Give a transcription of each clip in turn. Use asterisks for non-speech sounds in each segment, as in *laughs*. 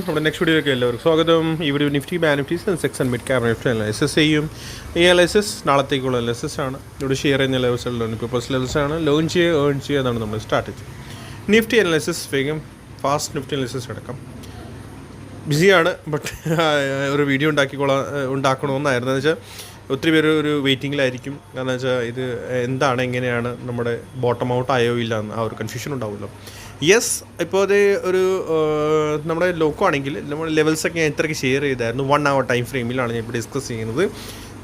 നമ്മുടെ നെക്സ്റ്റ് വീഡിയോയിലേക്ക് എല്ലാവർക്കും സ്വാഗതം. ഇവിടെ video Nifty bank Nifty Sensex and mid cap Nifty analysis ചെയ്യും ഈ എസ് നാളത്തേക്കുള്ള അനാലിസിസ് ആണ്. ഇവിടെ ഷെയർ ചെയ്യുന്ന ലെവൽസ് ലോൺ പേപ്പേഴ്സ് ലെവൽസ് ആണ്. ലോൺ ചെയ്യുക ഏൺ ചെയ്യുക എന്നാണ് നമ്മൾ സ്ട്രാറ്റജി നിഫ്റ്റി അനാലിസിസ് വേഗം ഫാസ്റ്റ് നിഫ്റ്റി അനാലിസിസ് അടക്കം. ബിസിയാണ് ബട്ട് ഒരു വീഡിയോ ഉണ്ടാക്കിക്കോളാം ഉണ്ടാക്കണമെന്നായിരുന്നു. എന്ന് വെച്ചാൽ ഒത്തിരി പേര് ഒരു വെയിറ്റിങ്ങിലായിരിക്കും കാരണം വെച്ചാൽ ഇത് എന്താണ് എങ്ങനെയാണ് നമ്മുടെ ബോട്ടം ഔട്ട് ആയോ ഇല്ല എന്ന് ആ ഒരു കൺഫ്യൂഷൻ ഉണ്ടാവുമല്ലോ. യെസ് ഇപ്പോൾ അത് ഒരു നമ്മുടെ ലോക്കോ ആണെങ്കിൽ നമ്മൾ ലെവൽസൊക്കെ ഞാൻ ഇത്രയ്ക്ക് ഷെയർ ചെയ്തായിരുന്നു. വൺ അവർ ടൈം ഫ്രെയിമിലാണ് ഞാൻ ഇപ്പോൾ ഡിസ്കസ് ചെയ്യുന്നത്.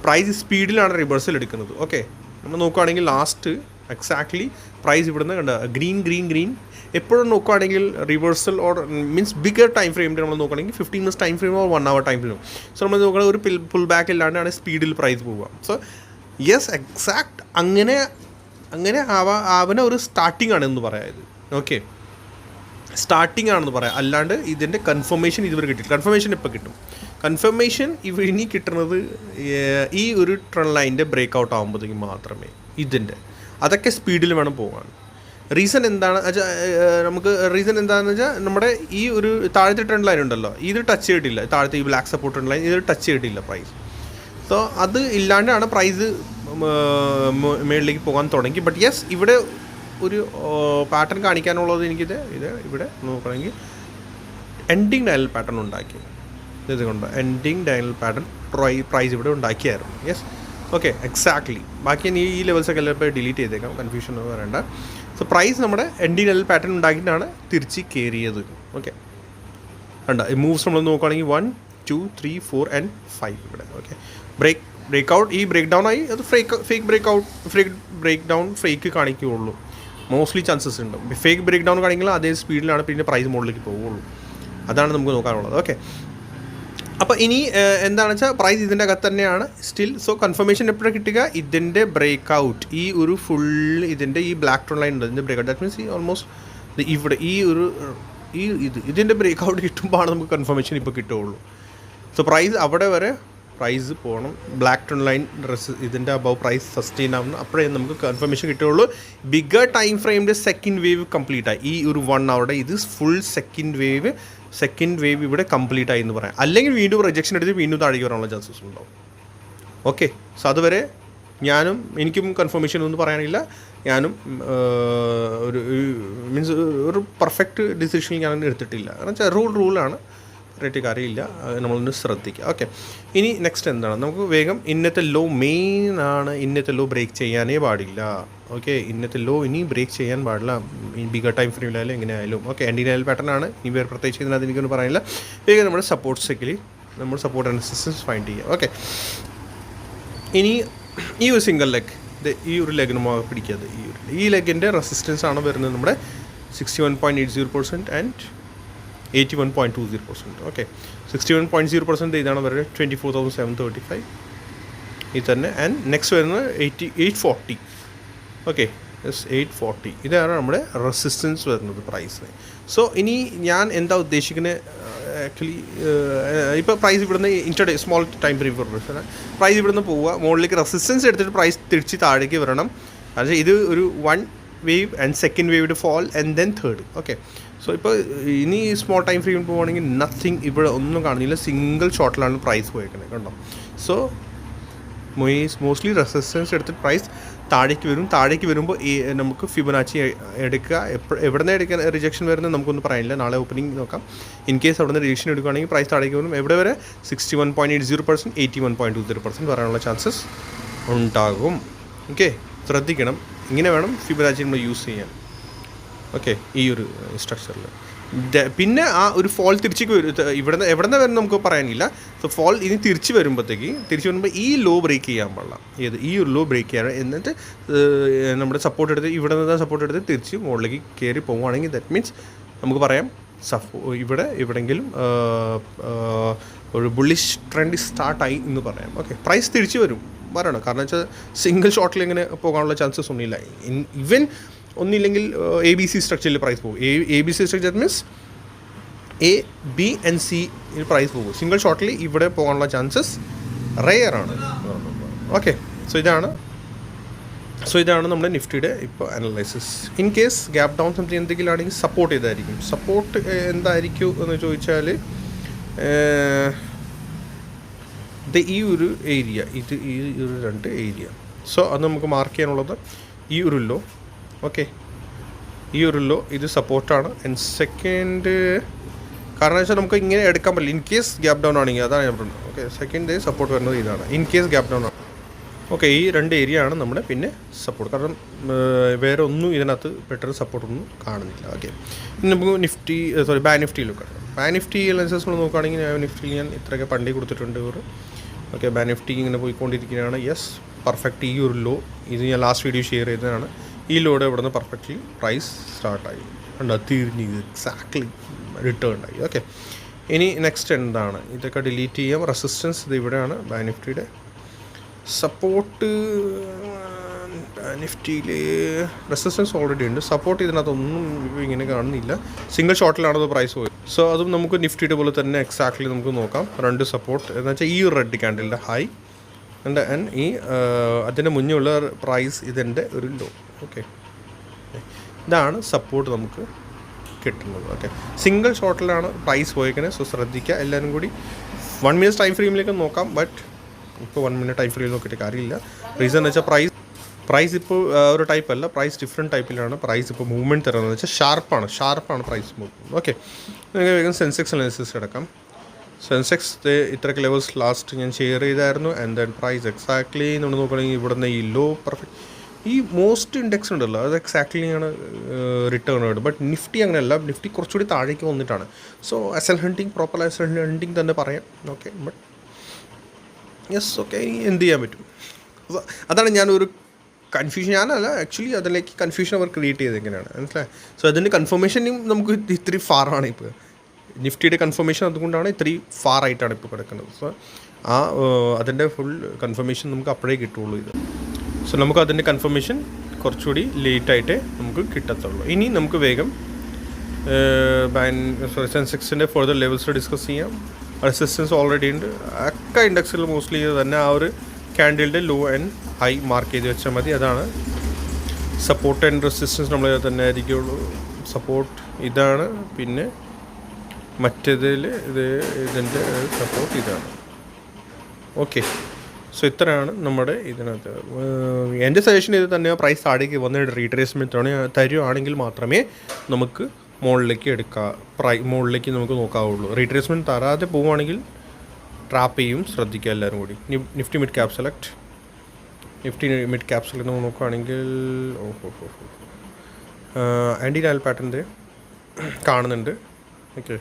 പ്രൈസ് സ്പീഡിലാണ് റിവേഴ്സൽ എടുക്കുന്നത്. ഓക്കെ നമ്മൾ നോക്കുകയാണെങ്കിൽ ലാസ്റ്റ് എക്സാക്ട്ലി പ്രൈസ് ഇവിടുന്ന് കണ്ട? ഗ്രീൻ ഗ്രീൻ ഗ്രീൻ എപ്പോഴും നോക്കുകയാണെങ്കിൽ reversal or means bigger time ഫ്രെയിമിൽ നമ്മൾ നോക്കുകയാണെങ്കിൽ fifteen minutes time frame or one hour time frame so നമ്മൾ നോക്കുകയാണെങ്കിൽ ഒരു പിൽ പുൾ ബാക്ക് ഇല്ലാണ്ടാണ് സ്പീഡിൽ പ്രൈസ് പോവുക. സോ യെസ് എക്സാക്ട് അങ്ങനെ അങ്ങനെ ആവാ ആവന ഒരു സ്റ്റാർട്ടിംഗ് ആണ് എന്ന് പറയായത് ഓക്കെ സ്റ്റാർട്ടിംഗ് ആണെന്ന് പറയാം. അല്ലാണ്ട് ഇതിന്റെ കൺഫർമേഷൻ ഇതുവരെ കിട്ടി കൺഫർമേഷൻ ഇപ്പോൾ കിട്ടും. കൺഫർമേഷൻ ഇവ ഇനി കിട്ടുന്നത് ഈ ഒരു ട്രെൻഡ് ലൈന്റെ ബ്രേക്ക് ഔട്ട് ആകുമ്പോഴത്തേക്കും മാത്രമേ ഇതിന്റെ അതൊക്കെ സ്പീഡിൽ വേണം പോകാൻ റീസൺ എന്താണ്? നമുക്ക് റീസൺ എന്താണെന്ന് വെച്ചാൽ നമ്മുടെ ഈ ഒരു താഴത്തെ ട്രെൻഡ് ലൈൻ ഉണ്ടല്ലോ. ഇത് ടച്ച് ചെയ്തിട്ടില്ല. താഴത്തെ ഈ ബ്ലാക്ക് സപ്പോർട്ട് ട്രെൻഡ് ലൈൻ ഇത് ടച്ച് ചെയ്തിട്ടില്ല പ്രൈസ് സോ അത് ഇല്ലാണ്ടാണ് പ്രൈസ് മേളിലേക്ക് പോകാൻ തുടങ്ങി. ബട്ട് യെസ് ഇവിടെ ഒരു പാറ്റേൺ കാണിക്കാനുള്ളത് എനിക്കിത് ഇത് ഇവിടെ നോക്കണമെങ്കിൽ എൻഡിങ് ഡയൽ പാറ്റേൺ ഉണ്ടാക്കി. ഇത് കൊണ്ട്? എൻഡിങ് ഡയൽ പാറ്റേൺ പ്രൈ പ്രൈസ് ഇവിടെ ഉണ്ടാക്കിയായിരുന്നു. യെസ് ഓക്കെ എക്സാക്ട്ലി ബാക്കി ഇനി ഈ ലെവൽസൊക്കെ എല്ലാം ഇപ്പോൾ ഡിലീറ്റ് ചെയ്തേക്കാം. കൺഫ്യൂഷൻ ഒന്നും വരേണ്ട. സോ പ്രൈസ് നമ്മുടെ എൻഡിങ് ഡയൽ പാറ്റേൺ ഉണ്ടാക്കിയിട്ടാണ് തിരിച്ച് കയറിയത് ഓക്കെ ഉണ്ട് ഈ മൂവ്സ് നമ്മൾ നോക്കുകയാണെങ്കിൽ one two three four and five ഇവിടെ. ഓക്കെ ബ്രേക്ക് ബ്രേക്ക് ഔട്ട് ഈ ബ്രേക്ക് ഡൗൺ ആയി അത് fake fake break out fake break down fake കാണിക്കുകയുള്ളൂ. Mostly chances ഉണ്ട് ഫേക്ക് ബ്രേക്ക് ഡൗൺ കാണിക്കുമ്പോൾ അതേ സ്പീഡിലാണ് പിന്നെ പ്രൈസ് മുകളിലേക്ക് പോവുള്ളൂ. അതാണ് നമുക്ക് നോക്കാനുള്ളത്. ഓക്കെ അപ്പോൾ ഇനി എന്താണെന്ന് വെച്ചാൽ പ്രൈസ് ഇതിന്റെ അകത്ത് തന്നെയാണ്. സ്റ്റിൽ സോ കൺഫർമേഷൻ എപ്പോഴാണ് കിട്ടുക? ഇതിന്റെ ബ്രേക്ക് ഔട്ട് ഈ ഒരു ഫുൾ ഇതിന്റെ ഈ ബ്ലാക്ക് ടോൺ ലൈൻ ഉണ്ട് ഇതിന്റെ ബ്രേക്ക് ഔട്ട് ദാറ്റ് മീൻസ് ഈ ഓൾമോസ്റ്റ് ഇവിടെ ഈ ഒരു ഈ ഇത് ഇതിന്റെ ബ്രേക്ക് ഔട്ട് കിട്ടുമ്പോഴാണ് നമുക്ക് കൺഫർമേഷൻ ഇപ്പോൾ കിട്ടുകയുള്ളൂ. സോ പ്രൈസ് അവിടെ വരെ പ്രൈസ് പോകണം ബ്ലാക്ക് ടൺ ലൈൻ ഡ്രസ്സ് ഇതിന്റെ അബവ് പ്രൈസ് സസ്റ്റെയിൻ ആവുന്നു. അപ്പോഴേ നമുക്ക് കൺഫർമേഷൻ കിട്ടുകയുള്ളൂ. ബിഗർ ടൈം ഫ്രെയിമിന്റെ സെക്കൻഡ് വേവ് കംപ്ലീറ്റ് ആയി. ഈ ഒരു വൺ അവറുടെ ഇത് full second wave second wave ഇവിടെ കംപ്ലീറ്റ് ആയി എന്ന് പറയാം. അല്ലെങ്കിൽ വീണ്ടും റിജക്ഷൻ എടുത്ത് വീണ്ടും താഴേക്ക് വരാനുള്ള ചാൻസസ് ഉണ്ടാവും. ഓക്കെ സോ അതുവരെ ഞാനും എനിക്കും കൺഫർമേഷൻ ഒന്നും പറയാനില്ല. ഞാനും ഒരു മീൻസ് ഒരു പെർഫെക്റ്റ് ഡിസിഷൻ ഞാൻ എടുത്തിട്ടില്ല. കാരണം വെച്ചാൽ റൂൾ റൂളാണ് റേറ്റ് അറിയില്ല നമ്മളൊന്ന് ശ്രദ്ധിക്കുക. ഓക്കെ ഇനി നെക്സ്റ്റ് എന്താണ്? നമുക്ക് വേഗം ഇന്നത്തെ ലോ മെയിൻ ആണ്. ഇന്നത്തെ ലോ ബ്രേക്ക് ചെയ്യാനേ പാടില്ല. ഓക്കെ ഇന്നത്തെ ലോ ഇനി ബ്രേക്ക് ചെയ്യാൻ പാടില്ല. ബിഗർ ടൈം ഫ്രെയിമിലായാലും എങ്ങനെ ആയാലും ഓക്കെ എൻഡിനായാലും പാറ്റേൺ ആണ്. ഇനി വേറെ പ്രത്യേകിച്ച് ഇതിനകത്ത് എനിക്കൊന്നും പറയാനില്ല. വേഗം നമ്മുടെ സപ്പോർട്ട് സെക്കിൽ നമ്മൾ സപ്പോർട്ട് ആൻഡ് അസിസ്റ്റൻസ് ഫൈൻഡ് ചെയ്യുക. ഓക്കെ ഇനി ഈ ഒരു സിംഗിൾ ലെഗ് ഈ ഒരു ലെഗിന് പിടിക്കാതെ ഈ ഒരു ഈ ലെഗിന്റെ റെസിസ്റ്റൻസ് ആണ് വരുന്നത് നമ്മുടെ sixty one point eight zero percent and eighty one point two zero percent okay sixty one point zero percent ഇതാണ് വരുന്നത് twenty four thousand seven thirty five ഇത് തന്നെ ആൻഡ് നെക്സ്റ്റ് വരുന്നത് eighty eight forty okay yes eight forty ഇതാണ് നമ്മുടെ resistance വരുന്നത് പ്രൈസിന് so ഇനി ഞാൻ എന്താ ഉദ്ദേശിക്കുന്നത് ആക്ച്വലി ഇപ്പോൾ പ്രൈസ് ഇവിടുന്ന് intraday small time prefer price ഇവിടുന്ന് പോവുക. മുകളിലേക്ക് റെസിസ്റ്റൻസ് എടുത്തിട്ട് പ്രൈസ് തിരിച്ച് താഴേക്ക് വരണം. അതായത് ഇത് ഒരു one wave and second wave fall and then third okay so ഇപ്പോൾ ഇനി സ്മോൾ ടൈം ഫ്രീ പോവുകയാണെങ്കിൽ നത്തിങ് ഇവിടെ ഒന്നും കാണുന്നില്ല സിംഗിൾ ഷോട്ടിലാണ് പ്രൈസ് പോയേക്കുന്നത് കണ്ടോ? സോ മോസ്റ്റ്ലി റെസിസ്റ്റൻസ് എടുത്തിട്ട് പ്രൈസ് താഴേക്ക് വരും. താഴേക്ക് വരുമ്പോൾ ഈ നമുക്ക് ഫിബനാച്ചി എടുക്കുക. എപ്പോൾ എവിടെ നിന്ന് എടുക്കാൻ റിജക്ഷൻ വരുന്നത് നമുക്കൊന്നും പറയാനില്ല. നാളെ ഓപ്പണിംഗ് നോക്കാം. ഇൻ കേസ് അവിടെ നിന്ന് റിജക്ഷൻ എടുക്കുകയാണെങ്കിൽ പ്രൈസ് താഴേക്ക് വരും. എവിടെ വരെ? Sixty one point eight zero percent eighty one point two zero percent വരാനുള്ള ചാൻസസ് ഉണ്ടാകും. ഓക്കെ ശ്രദ്ധിക്കണം. ഇങ്ങനെ വേണം ഫിബനാച്ചി നമ്മൾ യൂസ് ചെയ്യാൻ. ഓക്കെ ഈ ഒരു സ്ട്രക്ചറിൽ പിന്നെ ആ ഒരു ഫോൾ തിരിച്ചേക്ക് വരും ഇവിടെ എവിടെ നിന്ന് വരും നമുക്ക് പറയാനില്ല. സോ ഫോൾ ഇനി തിരിച്ച് വരുമ്പോഴത്തേക്ക് തിരിച്ച് വരുമ്പോൾ ഈ ലോ ബ്രേക്ക് ചെയ്യാൻ പാടില്ല. ഏത് ഈ ഒരു ലോ ബ്രേക്ക് ചെയ്യാൻ എന്നിട്ട് നമ്മുടെ സപ്പോർട്ട് എടുത്ത് ഇവിടെ നിന്ന് സപ്പോർട്ട് എടുത്ത് തിരിച്ച് മുകളിലേക്ക് കയറി പോവുകയാണെങ്കിൽ ദറ്റ് മീൻസ് നമുക്ക് പറയാം സപ്പോ ഇവിടെ എവിടെയെങ്കിലും ഒരു ബുള്ളിഷ് ട്രെൻഡ് സ്റ്റാർട്ടായി എന്ന് പറയാം. ഓക്കെ പ്രൈസ് തിരിച്ച് വരും. വരണം. കാരണം വെച്ചാൽ സിംഗിൾ ഷോട്ടിൽ ഇങ്ങനെ പോകാനുള്ള ചാൻസസ് ഒന്നുമില്ല. ഇവൻ ഒന്നില്ലെങ്കിൽ എ ബി സി സ്ട്രക്ചറിൽ പ്രൈസ് പോകും. A B C structure means A B and C price പോകും. സിംഗിൾ ഷോട്ടിൽ ഇവിടെ പോകാനുള്ള ചാൻസസ് റെയർ ആണ്. ഓക്കെ സോ ഇതാണ്. സോ ഇതാണ് നമ്മുടെ നിഫ്റ്റിയുടെ ഇപ്പോൾ analysis in case gap down something എന്തെങ്കിലും ആണെങ്കിൽ സപ്പോർട്ട് ചെയ്തായിരിക്കും സപ്പോർട്ട് എന്തായിരിക്കും എന്ന് ചോദിച്ചാൽ ഇത് ഈ ഒരു ഏരിയ ഇത് ഈ ഒരു രണ്ട് ഏരിയ. സോ അത് നമുക്ക് മാർക്ക് ചെയ്യാനുള്ളത് ഈ ഒരു ലോ ഓക്കെ ഈ ഒരു ലോ ഇത് സപ്പോർട്ടാണ് ആൻഡ് സെക്കൻഡ് കാരണം വെച്ചാൽ നമുക്ക് ഇങ്ങനെ എടുക്കാൻ പറ്റില്ല. ഇൻ കേസ് ഗ്യാപ് ഡൗൺ ആണെങ്കിൽ അതാണ് ഞാൻ പറഞ്ഞത്. ഓക്കെ സെക്കൻഡ് സപ്പോർട്ട് വരുന്നത് ഇതാണ്. ഇൻ കേസ് ഗ്യാപ് ഡൗൺ ആണ്. ഓക്കെ ഈ രണ്ട് ഏരിയ ആണ് നമ്മുടെ പിന്നെ സപ്പോർട്ട് കാരണം വേറെ ഒന്നും ഇതിനകത്ത് ബെറ്റർ സപ്പോർട്ടൊന്നും കാണുന്നില്ല. ഓക്കെ നമുക്ക് നിഫ്റ്റി സോറി ബാങ്ക് നിഫ്റ്റിയിലും നിഫ്റ്റിയിലൊക്കെ ബാൻ നിഫ്റ്റി അനലിസിസ് നമ്മൾ നോക്കുകയാണെങ്കിൽ ഞാൻ നിഫ്റ്റിയിൽ ഞാൻ ഇത്രയൊക്കെ പണ്ടി കൊടുത്തിട്ടുണ്ട് ഒരു. ഓക്കെ ബാൻ നിഫ്റ്റി ഇങ്ങനെ പോയിക്കൊണ്ടിരിക്കുകയാണ്. യെസ് പെർഫെക്റ്റ് ഈ ഒരു ലോ ഇത് ഞാൻ ലാസ്റ്റ് വീഡിയോ ഷെയർ ചെയ്തതാണ്. ഈ ലോഡ് ഇവിടെ നിന്ന് പെർഫെക്റ്റ്ലി പ്രൈസ് സ്റ്റാർട്ടായി ഉണ്ട് തിരിഞ്ഞ് എക്സാക്ട്ലി റിട്ടേൺ ആയി. ഓക്കെ ഇനി നെക്സ്റ്റ് എന്താണ്? ഇതൊക്കെ ഡിലീറ്റ് ചെയ്യാം. റെസിസ്റ്റൻസ് ഇത് ഇവിടെയാണ് ബാൻ നിഫ്റ്റിയുടെ സപ്പോർട്ട് നിഫ്റ്റിയിൽ റെസിസ്റ്റൻസ് ഓൾറെഡി ഉണ്ട്. സപ്പോർട്ട് ഇതിനകത്തൊന്നും ഇങ്ങനെ കാണുന്നില്ല. സിംഗിൾ ഷോട്ടിലാണ് അത് പ്രൈസ് പോയത് സോ അതും നമുക്ക് നിഫ്റ്റിയുടെ പോലെ തന്നെ എക്സാക്ട്ലി നമുക്ക് നോക്കാം. രണ്ട് സപ്പോർട്ട് എന്ന് വെച്ചാൽ ഈ റെഡ് ക്യാൻഡലിന്റെ ഹൈ ആൻഡ് ആൻഡ് ഈ അതിന്റെ മുന്നിലുള്ള പ്രൈസ് ഇതിന്റെ ഒരു ലോ ഓക്കെ ഇതാണ് സപ്പോർട്ട് നമുക്ക് കിട്ടുന്നത്. ഓക്കെ സിംഗിൾ ഷോട്ടിലാണ് പ്രൈസ് പോയേക്കുന്നത് സോ ശ്രദ്ധിക്കുക എല്ലാവരും കൂടി. വൺ മിനിറ്റ് ടൈം ഫ്രെയിമിലേക്ക് നോക്കാം. ബട്ട് ഇപ്പോൾ വൺ മിനിറ്റ് ടൈം ഫ്രെയിമിൽ നോക്കിയിട്ട് കാര്യമില്ല. റീസൺ എന്ന് വെച്ചാൽ പ്രൈസ് പ്രൈസ് ഇപ്പോൾ ഒരു ടൈപ്പ് അല്ല. പ്രൈസ് ഡിഫറെന്റ് ടൈപ്പിലാണ് പ്രൈസ് ഇപ്പോൾ മൂവ്മെന്റ് തരുന്നത് വെച്ചാൽ ഷാർപ്പാണ് ഷാർപ്പാണ് പ്രൈസ് മൂവ് ഓക്കെ നിങ്ങൾക്ക് വേഗം സെൻസെക്സ് അനാലിസിസ് എടുക്കാം. സെൻസെക്സ് ഇത്രയ്ക്ക് ലെവൽസ് ലാസ്റ്റ് ഞാൻ ഷെയർ ചെയ്തായിരുന്നു. ആൻഡ് ദെൻ പ്രൈസ് എക്സാക്ട്ലി നമ്മൾ നോക്കുകയാണെങ്കിൽ ഇവിടുന്ന് ഈ ലോ പെർഫെക്റ്റ് ഈ മോസ്റ്റ് ഇൻഡെക്സ് ഉണ്ടല്ലോ അത് എക്സാക്ട്ലി ആണ് റിട്ടേൺ ആയിട്ട് ബട്ട് നിഫ്റ്റി അങ്ങനെയല്ല. നിഫ്റ്റി കുറച്ചുകൂടി താഴേക്ക് വന്നിട്ടാണ്. So S L hunting proper S L hunting തന്നെ പറയാം. ഓക്കെ ബട്ട് യെസ് ഓക്കെ എന്ത് ചെയ്യാൻ പറ്റും? അതാണ് ഞാനൊരു കൺഫ്യൂഷൻ ഞാനല്ല ആക്ച്വലി അതിലേക്ക് കൺഫ്യൂഷൻ അവർ ക്രിയേറ്റ് ചെയ്ത് എങ്ങനെയാണ് മനസ്സിലായി? സോ അതിന്റെ കൺഫർമേഷനും നമുക്ക് ഇത്തിരി ഫാറാണ് ഇപ്പോൾ നിഫ്റ്റിയുടെ കൺഫർമേഷൻ അതുകൊണ്ടാണ് ഇത്തിരി ഫാർ ആയിട്ടാണ് ഇപ്പോൾ കിടക്കുന്നത്. സോ ആ അതിന്റെ ഫുൾ കൺഫർമേഷൻ നമുക്ക് അപ്പോഴേ കിട്ടുള്ളൂ ഇത്. സോ നമുക്ക് അതിന്റെ കൺഫർമേഷൻ കുറച്ചുകൂടി ലേറ്റായിട്ടേ നമുക്ക് കിട്ടത്തുള്ളൂ. ഇനി നമുക്ക് വേഗം ബാൻ സോറി സെൻസെക്സിന്റെ ഫോർദർ ലെവൽസ് ഡിസ്കസ് ചെയ്യാം. റെസിസ്റ്റൻസ് ഓൾറെഡി ഉണ്ട്. ഒക്കെ ഇൻഡെക്സിൽ മോസ്റ്റ്ലി തന്നെ ആ ഒരു ക്യാൻഡിലിന്റെ ലോ ആൻഡ് ഹൈ മാർക്ക് ചെയ്ത് വെച്ചാൽ മതി. അതാണ് സപ്പോർട്ട് ആൻഡ് റെസിസ്റ്റൻസ് നമ്മൾ തന്നെ ആയിരിക്കുള്ളൂ. സപ്പോർട്ട് ഇതാണ്. പിന്നെ മറ്റേതിൽ ഇത് ഇതിന്റെ സപ്പോർട്ട് ഇതാണ്. ഓക്കെ സോ ഇത്രയാണ് നമ്മുടെ ഇതിനകത്ത്. എന്റെ സജഷൻ ഇത് തന്നെ പ്രൈസ് താഴേക്ക് വന്നിട്ട് റീട്രേസ്മെന്റ് തരുവാണെങ്കിൽ മാത്രമേ നമുക്ക് മുകളിലേക്ക് എടുക്കാം പ്രൈ മുകളിലേക്ക് നമുക്ക് നോക്കാവുള്ളൂ. റീട്രേസ്മെന്റ് തരാതെ പോവുകയാണെങ്കിൽ ട്രാപ്പ് ചെയ്യും. ശ്രദ്ധിക്കുക എല്ലാവരും കൂടി. Nifty mid cap select Nifty mid cap select നമ്മൾ നോക്കുകയാണെങ്കിൽ ഓഹോ ഹോ ഹോ ആന്റി ലാൽ പാറ്റന്റെ കാണുന്നുണ്ട്. ഓക്കെ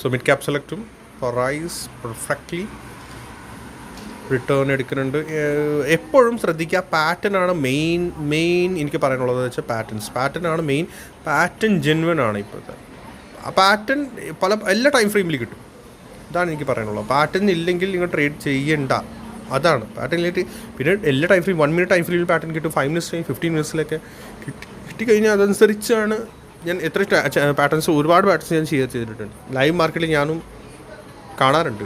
സോ മിഡ് ക്യാപ് സെലക്റ്റും റൈസ് പെർഫെക്റ്റ്ലി റിട്ടേൺ എടുക്കുന്നുണ്ട്. എപ്പോഴും ശ്രദ്ധിക്കുക പാറ്റേൺ ആണ് മെയിൻ മെയിൻ എനിക്ക് പറയാനുള്ളത് വെച്ചാൽ പാറ്റേൺസ് പാറ്റേൺ ആണ് മെയിൻ പാറ്റേൺ ജെൻവൻ ആണ് ഇപ്പോഴത്തെ. ആ പാറ്റേൺ പല എല്ലാ ടൈം ഫ്രെയിമിൽ കിട്ടും. ഇതാണ് എനിക്ക് പറയാനുള്ളത്. പാറ്റേൺ ഇല്ലെങ്കിൽ നിങ്ങൾ ട്രേഡ് ചെയ്യണ്ട. അതാണ്. പാറ്റേൺ ഇല്ലായിട്ട് പിന്നെ എല്ലാ time free one minute time free pattern കിട്ടും. ഫൈവ് മിനിറ്റ്സ് ടൈം ഫിഫ്റ്റീൻ മിനിറ്റ്സിലൊക്കെ കിട്ടി കിട്ടിക്കഴിഞ്ഞാൽ അതനുസരിച്ചാണ് ഞാൻ എത്ര പാറ്റേൺസ് ഒരുപാട് പാറ്റേൺസ് ഞാൻ ചെയ്യാൻ ചെയ്തിട്ടുണ്ട്. ലൈവ് മാർക്കറ്റിൽ ഞാനും കാണാറുണ്ട്.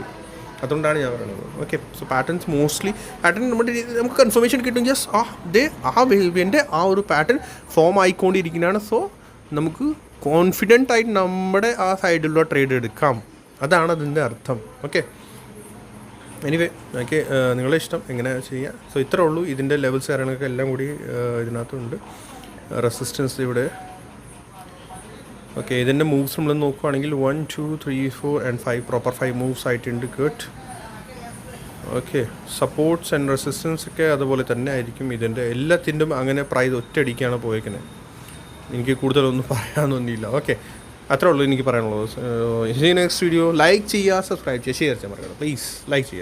അതുകൊണ്ടാണ് ഞാൻ പറയുന്നത്. Okay so patterns mostly pattern നമ്മുടെ നമുക്ക് കൺഫർമേഷൻ കിട്ടും. ജസ്റ്റ് ആ ദേ ആ വേവിന്റെ ആ ഒരു പാറ്റേൺ ഫോം ആയിക്കൊണ്ടിരിക്കുന്നതാണ്. സോ നമുക്ക് കോൺഫിഡന്റ് ആയിട്ട് നമ്മുടെ ആ സൈഡിലുള്ള ട്രേഡ് എടുക്കാം. അതാണ് അതിന്റെ അർത്ഥം. ഓക്കെ എനിവേ എനിക്ക് നിങ്ങളുടെ ഇഷ്ടം എങ്ങനെ ചെയ്യാം? സോ ഇത്രേ ഉള്ളൂ. ഇതിന്റെ ലെവൽസ് കാര്യങ്ങളൊക്കെ എല്ലാം കൂടി ഇതിനകത്തുണ്ട്. റെസിസ്റ്റൻസ് ഇവിടെ. ഓക്കെ ഇതിന്റെ മൂവ്സ് നമ്മൾ നോക്കുവാണെങ്കിൽ one two three four and five proper five moves ആയിട്ടുണ്ട് good okay supports and resistance ഒക്കെ അതുപോലെ തന്നെ ആയിരിക്കും ഇതിന്റെ. എല്ലാത്തിന്റെയും അങ്ങനെ പ്രൈസ് ഒറ്റയടിക്കാണ് പോയേക്കുന്നത് എനിക്ക് കൂടുതലൊന്നും *laughs* പറയാനൊന്നുമില്ല. ഓക്കെ അത്രേ ഉള്ളൂ എനിക്ക് പറയാനുള്ളത്. നെക്സ്റ്റ് വീഡിയോ ലൈക്ക് ചെയ്യുക സബ്സ്ക്രൈബ് ചെയ്യുക ഷെയർ ചെയ്യാൻ പറയണം. പ്ലീസ് ലൈക്ക് ചെയ്യുക.